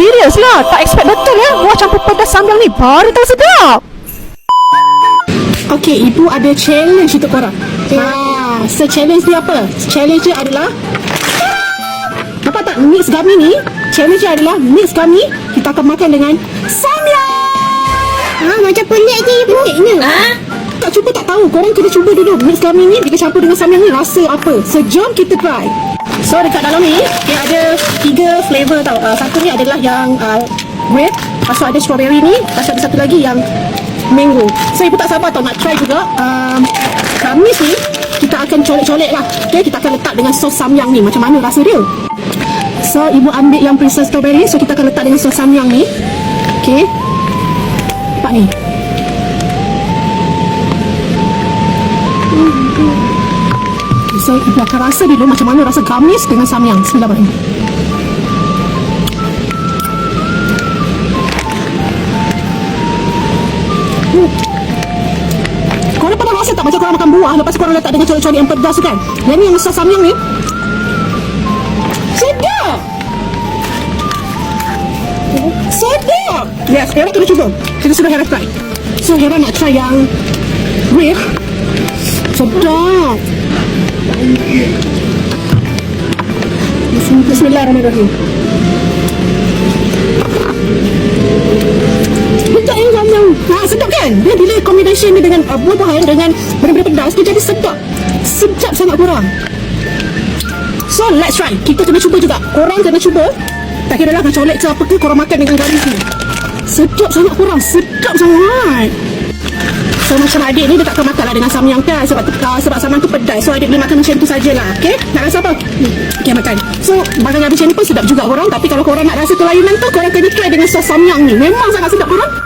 serius lah. Tak expect betul ya. Buah campur pedas samyang ni baru tahu sedap. Okey, ibu ada challenge untuk korang. Ha, so challenge dia apa? Challenge dia adalah Nampak tak mix gummy ni? Challenge dia adalah mix gummy kita akan makan dengan samyang. Ha, macam pelik je peliknya. Ha? Tak cuba tak tahu. Korang kena cuba dulu mix gummy ni bila campur dengan samyang ni rasa apa. So jom kita try. So dekat dalam ni dia ada tiga flavor tau. Uh, satu ni adalah yang uh, grape, lepas tu ada strawberry ni, lepas ada satu lagi yang mango. So ibu tak sabar tau nak try juga. Um, Kamis ni kita akan colek-colek lah. Okay, kita akan letak dengan sos samyang ni. Macam mana rasa dia? So ibu ambil yang princess strawberry. So kita akan letak dengan sos samyang ni. Okay. Nampak ni. Ibu akan rasa dulu macam mana rasa gamis dengan samyang. Rasa tak macam korang makan buah Lepas korang letak dengan colek-colek yang pedas tu kan? Yang ni yang sos samyang ni. Sedap! Sedap! Yes, Hera kena cuba. Kita sudah Hera try. So Hera nak try yang Sedap. Bismillahirrahmanirrahim. Sedap yang samyang ha, Sedap kan? Dia bila combination dia dengan uh, buah-buahan Dengan benda-benda pedas. Dia jadi sedap. Sedap sangat korang So let's try. Kita kena cuba juga. Korang kena cuba. Tak kira lah colek ke apa ke Korang makan dengan garis ni Sedap sangat korang Sedap sangat So macam adik ni dia takkan makan lah dengan samyang kan Sebab tu, uh, sebab samyang tu pedas So adik boleh makan macam tu sajalah Okay Nak rasa apa? Hmm. Okay makan. So yang macam ni pun sedap juga korang. Tapi kalau korang nak rasa kelayunan tu Korang kena try dengan sos samyang ni. Memang sangat sedap korang